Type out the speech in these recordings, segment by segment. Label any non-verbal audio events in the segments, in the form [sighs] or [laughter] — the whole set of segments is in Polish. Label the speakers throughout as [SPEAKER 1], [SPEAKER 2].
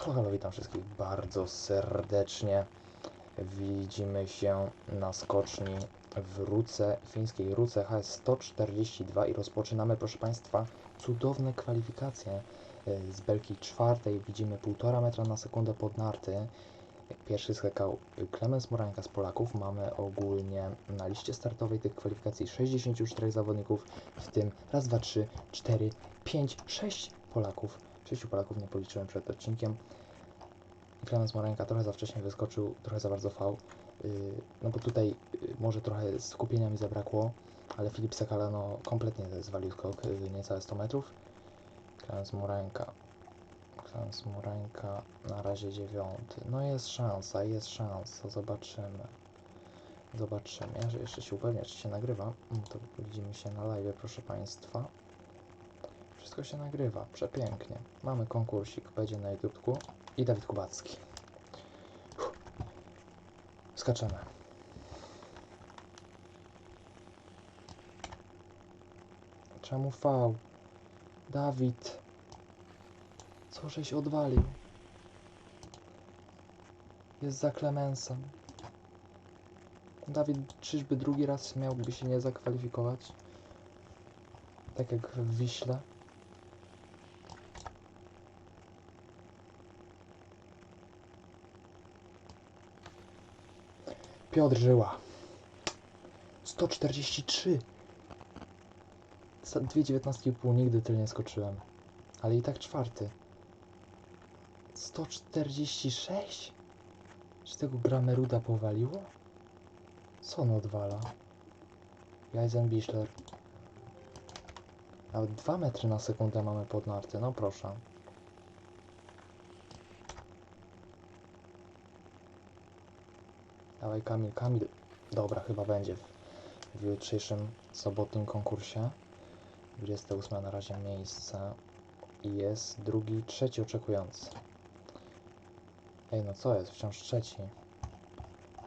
[SPEAKER 1] Halo, halo, witam wszystkich bardzo serdecznie. Widzimy się na skoczni w Ruce, fińskiej Ruce HS142 i rozpoczynamy, proszę Państwa, cudowne kwalifikacje y, z belki czwartej. Widzimy 1,5 metra na sekundę pod narty. Pierwszy skakał Klemens Morańka z Polaków. Mamy ogólnie na liście startowej tych kwalifikacji 64 zawodników, w tym raz, dwa, trzy, cztery, pięć, sześć Polaków. Sześciu Polaków nie policzyłem przed odcinkiem. Klemens Morańka trochę za wcześnie wyskoczył, trochę za bardzo fał. Yy, no bo tutaj yy, może trochę skupienia mi zabrakło, ale Filip Sekala no kompletnie zwalił skok, yy, niecałe 100 metrów. Klemens Morańka. Klemens Morańka na razie dziewiąty. No jest szansa, jest szansa, zobaczymy. Zobaczymy. Ja jeszcze się upewnię, czy się nagrywa. To widzimy się na live, proszę Państwa. Wszystko się nagrywa, przepięknie. Mamy konkursik, będzie na YouTubeku i Dawid Kubacki. Skaczemy. Czemu V? Dawid. Co żeś odwalił? Jest za Klemensem. Dawid, czyżby drugi raz miałby się nie zakwalifikować? Tak jak w Wiśle? Piotr Żyła. 143. Za Dwie dziewiętnastki i pół nigdy tyle nie skoczyłem. Ale i tak czwarty. 146? Czy tego Grameruda powaliło? Co on odwala? Jajzenbischler. Nawet 2 metry na sekundę mamy pod narty, no proszę. Dawaj Kamil, Kamil. Dobra, chyba będzie w, jutrzejszym sobotnim konkursie. 28 na razie miejsce. I jest drugi, trzeci oczekujący. Ej, no co jest? Wciąż trzeci.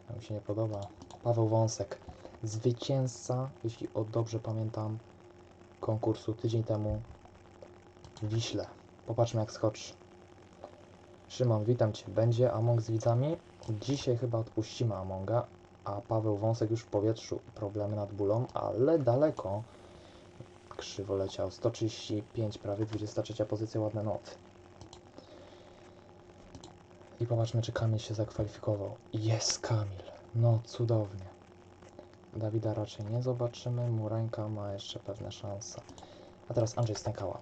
[SPEAKER 1] To mi się nie podoba. Paweł Wąsek. Zwycięzca, jeśli o dobrze pamiętam, konkursu tydzień temu w Wiśle. Popatrzmy jak skoczy. Szymon, witam Cię. Będzie Among z widzami? Dzisiaj chyba odpuścimy Amonga, a Paweł Wąsek już w powietrzu. Problemy nad bólą, ale daleko. Krzywo leciał. 135, prawie 23 pozycja, ładne noty. I popatrzmy, czy Kamil się zakwalifikował. Jest Kamil. No, cudownie. Dawida raczej nie zobaczymy. Murańka ma jeszcze pewne szanse. A teraz Andrzej Stękała,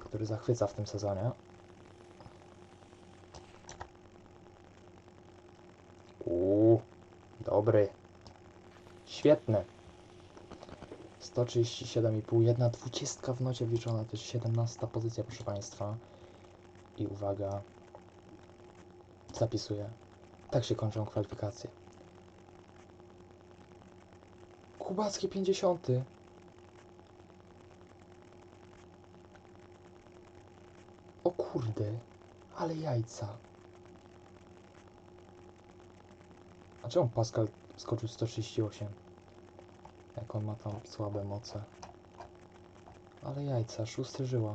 [SPEAKER 1] który zachwyca w tym sezonie. Uuu, dobry. Świetny. 137,5, jedna dwudziestka w nocie wliczona, to jest 17 pozycja, proszę Państwa. I uwaga, zapisuję. Tak się kończą kwalifikacje. Kubacki 50. O kurde, ale jajca. A czemu Pascal skoczył 138? Jak on ma tam słabe moce. Ale jajca, szósty żyła.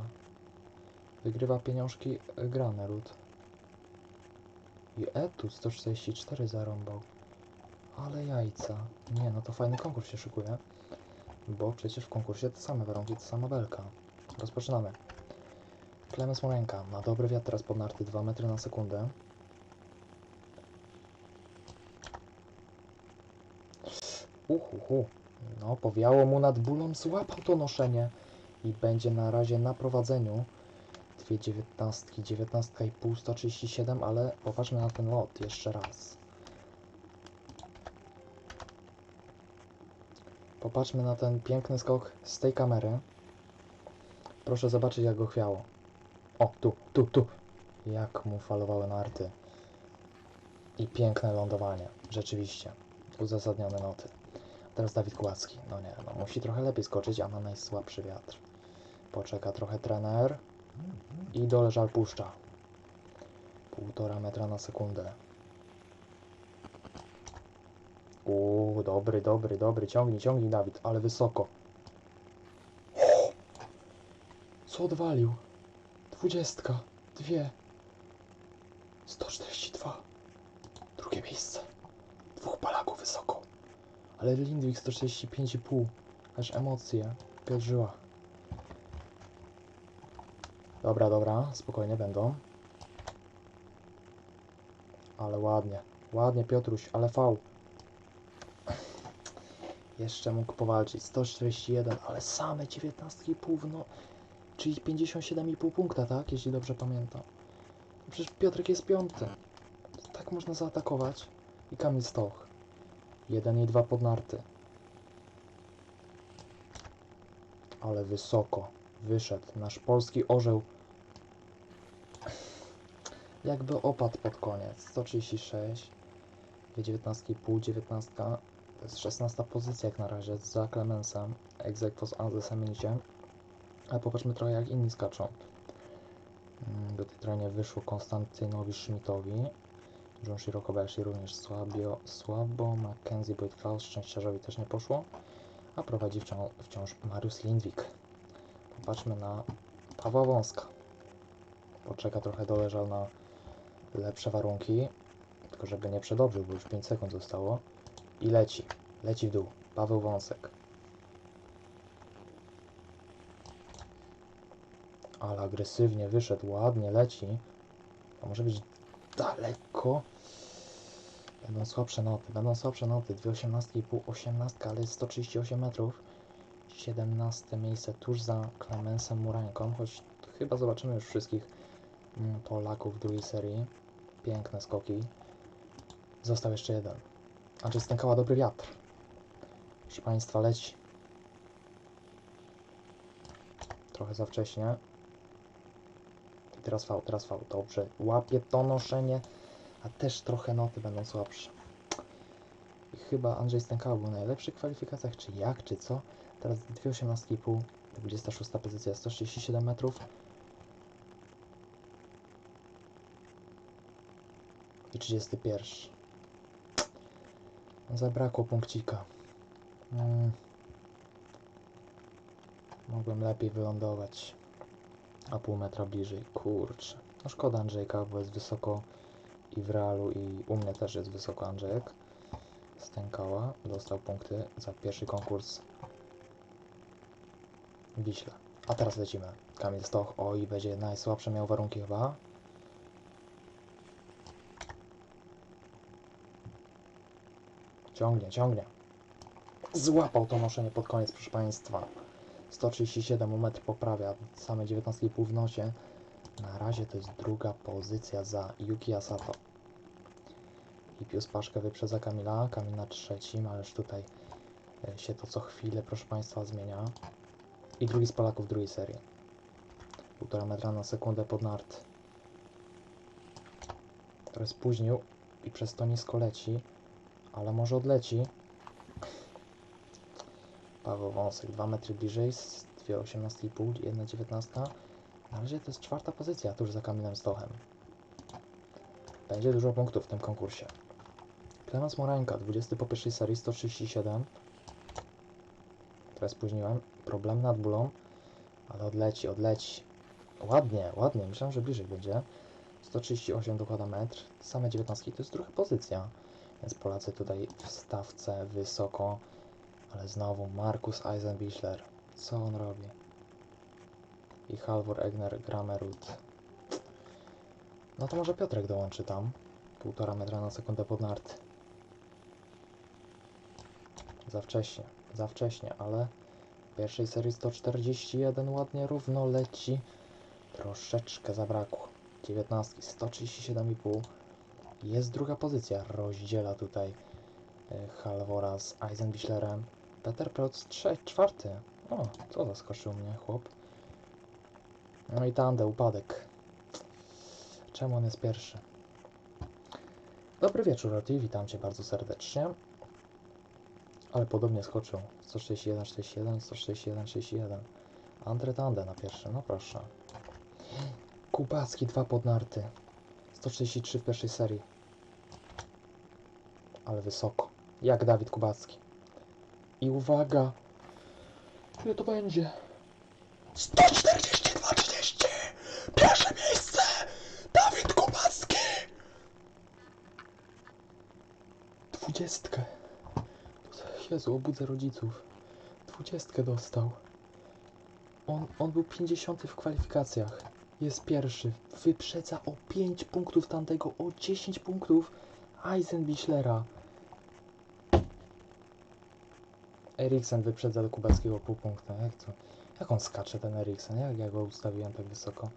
[SPEAKER 1] Wygrywa pieniążki y, Granerud. I Etu 144 zarąbał. Ale jajca. Nie, no to fajny konkurs się szykuje. Bo przecież w konkursie te same warunki, ta sama belka. Rozpoczynamy. Klemens Morenka ma dobry wiatr teraz pod narty 2 metry na sekundę. Uhuhu. No, powiało mu nad bólą, złapał to noszenie i będzie na razie na prowadzeniu. Dwie dziewiętnastki, dziewiętnastka i pół, 137, ale popatrzmy na ten lot jeszcze raz. Popatrzmy na ten piękny skok z tej kamery. Proszę zobaczyć, jak go chwiało. O, tu, tu, tu. Jak mu falowały narty. I piękne lądowanie. Rzeczywiście. Uzasadnione noty. Teraz Dawid Kłacki. No nie, no musi trochę lepiej skoczyć, a ma najsłabszy wiatr. Poczeka trochę trener. I dole żal puszcza. Półtora metra na sekundę. Uuu, dobry, dobry, dobry. Ciągnij, ciągnij Dawid, ale wysoko. Co odwalił? Dwudziestka. Dwie. 142. Drugie miejsce. Dwóch Polaków wysoko. Ale Lindwik 145,5. Aż emocje. Piotr Dobra, dobra, spokojnie będą. Ale ładnie, ładnie Piotruś, ale V. Jeszcze mógł powalczyć. 141, ale same 19,5, no. Czyli 57,5 punkta, tak? Jeśli dobrze pamiętam. Przecież Piotrek jest piąty. Tak można zaatakować. I Kamil Stoch. 1 i 2 pod narty. Ale wysoko wyszedł nasz polski orzeł. Jakby opadł pod koniec. 136. 19,5, 19. To jest 16 pozycja jak na razie za Clemensem. Egzekwo z Anzeseminicie. Ale popatrzmy trochę jak inni skaczą. Mm, Do tej trenie wyszło Konstantynowi Schmidtowi. John Shirokobayashi również słabio, słabo. Mackenzie Boyd Klaus szczęściarzowi też nie poszło. A prowadzi wciąż, wciąż Mariusz Lindwik. Popatrzmy na Pawła Wąska. Poczeka trochę, doleżał na lepsze warunki. Tylko żeby nie przedobrzył, bo już 5 sekund zostało. I leci. Leci w dół. Paweł Wąsek. Ale agresywnie wyszedł, ładnie leci. To może być daleko. Będą słabsze noty, będą słabsze noty. 2,18,5, 18, ale jest 138 metrów. 17 miejsce tuż za Clemensem Murańką, choć chyba zobaczymy już wszystkich mm, Polaków w drugiej serii. Piękne skoki. Został jeszcze jeden. Andrzej stękała dobry wiatr. Proszę Państwa, leci. Trochę za wcześnie. Teraz V, teraz V. Dobrze. Łapie to noszenie, a też trochę noty będą słabsze. I chyba Andrzej Stękała był najlepszy w kwalifikacjach, czy jak, czy co. Teraz 2,18,5, 26 pozycja, 137 metrów. I 31. Zabrakło punkcika. Mm. Mogłem lepiej wylądować. A pół metra bliżej. Kurczę. No szkoda Andrzejka, bo jest wysoko i w realu i u mnie też jest wysoko Andrzejek. Stękała. Dostał punkty za pierwszy konkurs Wiśle. A teraz lecimy. Kamil Stoch. Oj, będzie najsłabsze miał warunki chyba. Ciągnie, ciągnie. Złapał to noszenie pod koniec, proszę Państwa. 137 o metr poprawia, same 19,5 w nosie. Na razie to jest druga pozycja za Yuki Asato. Hipius Paszkę wyprzedza Kamila, Kamil na trzecim, ależ tutaj e, się to co chwilę, proszę Państwa, zmienia. I drugi z Polaków drugiej serii. Półtora metra na sekundę pod nart. Trochę spóźnił i przez to nisko leci, ale może odleci. Paweł Wąsek 2 metry bliżej, z 2,18,5, 1,19. Na razie to jest czwarta pozycja, tuż za Kamilem Stochem. Będzie dużo punktów w tym konkursie. Klemens Morańka, 20 po pierwszej serii, 137. Teraz spóźniłem. Problem nad bólą, ale odleci, odleci. Ładnie, ładnie. Myślałem, że bliżej będzie. 138 dokłada metr. Same 19 to jest druga pozycja. Więc Polacy tutaj w stawce wysoko. Ale znowu Markus Eisenbichler. Co on robi? I Halvor Egner Gramerud. No to może Piotrek dołączy tam. Półtora metra na sekundę pod nart. Za wcześnie, za wcześnie, ale w pierwszej serii 141 ładnie równo leci. Troszeczkę zabrakło. 19, 137,5. Jest druga pozycja. Rozdziela tutaj e, Halvora z Eisenbichlerem. Protz trze- czwarty. O, to zaskoczył mnie chłop. No i Tande, upadek. Czemu on jest pierwszy? Dobry wieczór, Roti. Witam Cię bardzo serdecznie. Ale podobnie skoczył. 161, 41, 161, 61. Andre Tande na pierwszym, no proszę. Kubacki, dwa podnarty. 133 w pierwszej serii. Ale wysoko. Jak Dawid Kubacki. I uwaga. Ile to będzie? 142-30! Pierwsze miejsce! Dawid Kubacki! Dwudziestkę. Jezu, obudzę rodziców. Dwudziestkę dostał. On, on był 50 w kwalifikacjach. Jest pierwszy. Wyprzedza o 5 punktów tamtego, o 10 punktów Eisenbichlera. Eriksen wyprzedza do Kubackiego pół punkta. Jak to? Jak on skacze ten Eriksen? Jak ja go ustawiłem tak wysoko?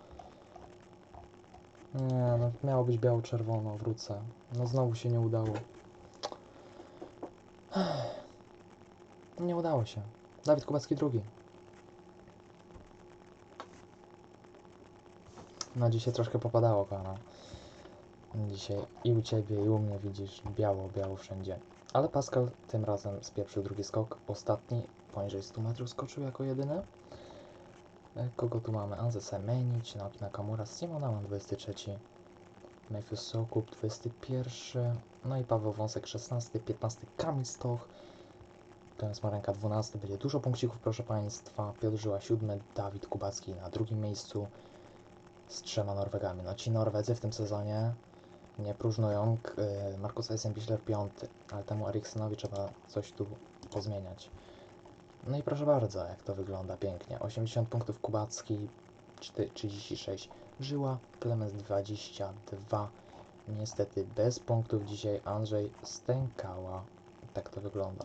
[SPEAKER 1] Nie, no miało być biało-czerwono, wrócę. No znowu się nie udało. [sighs] Nie udało się. Dawid Kubacki drugi. No dzisiaj troszkę popadało pana. Dzisiaj i u ciebie, i u mnie widzisz biało, biało wszędzie. Ale Pascal tym razem spieprzył drugi skok. Ostatni poniżej 100 metrów skoczył jako jedyny. E, Kogo tu mamy? Anze Semenic, Naoki Nakamura, Simon Aman 23, Matthew Sokup 21, no i Paweł Wąsek 16, 15 Kamil Stoch, Tomasz Marenka 12, będzie dużo punkcików proszę Państwa, Piotr Żyła 7, Dawid Kubacki na drugim miejscu z trzema Norwegami. No ci Norwedzy w tym sezonie nie próżnują, K- y, Markus Eisenbichler 5, ale temu Eriksenowi trzeba coś tu pozmieniać. No i proszę bardzo, jak to wygląda pięknie. 80 punktów Kubacki, czty- 36 Żyła, Klemens 22. Niestety bez punktów dzisiaj Andrzej Stękała. Tak to wygląda.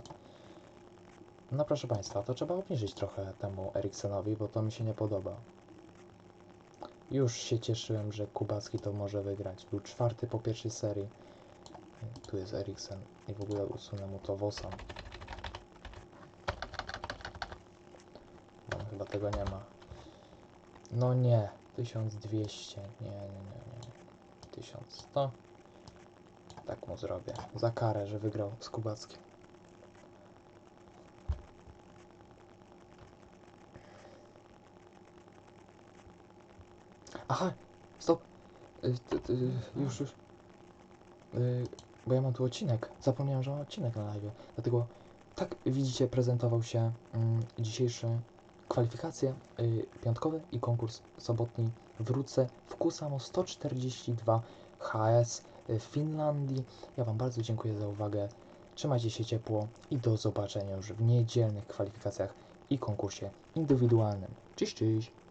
[SPEAKER 1] No proszę Państwa, to trzeba obniżyć trochę temu Eriksenowi, bo to mi się nie podoba. Już się cieszyłem, że Kubacki to może wygrać. Był czwarty po pierwszej serii. Tu jest Eriksen i w ogóle usunę mu to Wosan. No, chyba tego nie ma. No nie, 1200. Nie, nie, nie, nie. 1100. Tak mu zrobię. Za karę, że wygrał z Kubackiem. Aha, stop. Y, Już, już. Y, Bo ja mam tu odcinek. Zapomniałem, że mam odcinek na live. Dlatego tak widzicie prezentował się mm, dzisiejsze kwalifikacje y, piątkowe i konkurs sobotni wrócę w Kusamo 142 HS w Finlandii. Ja Wam bardzo dziękuję za uwagę. Trzymajcie się ciepło i do zobaczenia już w niedzielnych kwalifikacjach i konkursie indywidualnym. Cześć, cześć!